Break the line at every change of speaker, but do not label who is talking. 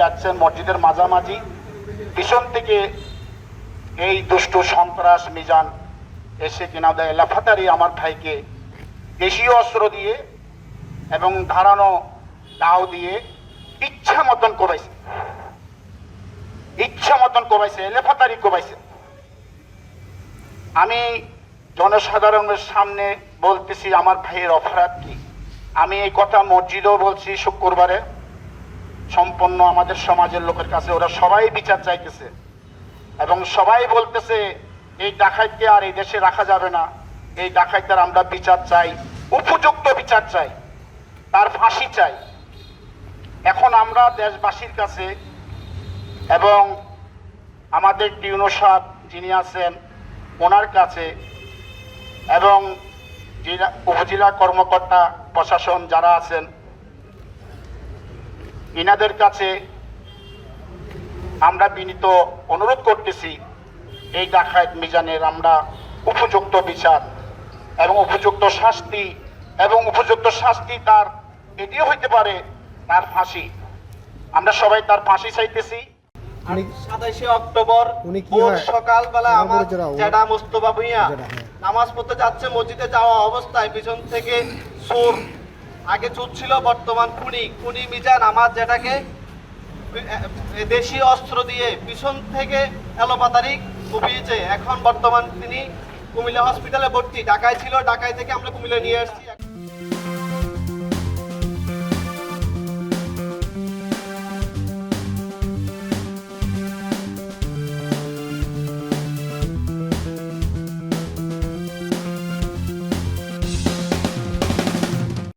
যাচ্ছেন, মসজিদের মাঝামাঝি। পিছন থেকে এই দুষ্টু সন্ত্রাস মিজান এসে কিনা দেয়, লাফাতারি আমার ভাইকে। দেশীয় অস্ত্র দিয়ে এবং ধারানো দাও দিয়ে ইচ্ছা মতন কমাইছে ইচ্ছা মতন কমাইছে লেফাতারি কমাইছে আমি জনসাধারণের সামনে বলতেছি, আমার ভাইয়ের অপরাধ কি? আমি এই কথা মসজিদেও বলছি শুক্রবারে। সম্পন্ন আমাদের সমাজের লোকের কাছে, ওরা সবাই বিচার চাইতেছে। এবং সবাই বলতেছে, এই ডাকাইতকে আর এই দেশে রাখা যাবে না। এই ডাকাইতের আমরা বিচার চাই, উপযুক্ত বিচার চাই, তার ফাঁসি চাই। এখন আমরা দেশবাসীর কাছে এবং আমাদের টিউনো সাহেব যিনি আছেন, ওনার কাছে এবং জেলা উপজেলা কর্মকর্তা, প্রশাসন যারা আছেন ইনাদের কাছে আমরা বিনীত অনুরোধ করতেছি এই ডাকাত মিজানের আমরা উপযুক্ত বিচার এবং উপযুক্ত শাস্তি এবং উপযুক্ত শাস্তি তার এটিও হইতে পারে তার ফাঁসি আমরা সবাই তার ফাঁসি চাইতেছি
সাতাইশে অক্টোবর? সকালবেলা
আমার।
জ্যাঠা মোস্তফা ভুঁইয়া
হ্যাঁ।
নামাজ পড়তে যাচ্ছে মসজিদে যাওয়া অবস্থায় পিছন থেকে চোর আগে চুট ছিল বর্তমান কুনি কুনি মিজান আমার যেটাকে দেশীয় অস্ত্র দিয়ে পিছন থেকে এলোপাতারি কুপিয়েছে। এখন বর্তমান তিনি কুমিল্লা হসপিটালে ভর্তি। ঢাকায় ছিল, ঢাকায় থেকে আমরা কুমিল্লা নিয়ে আসছি।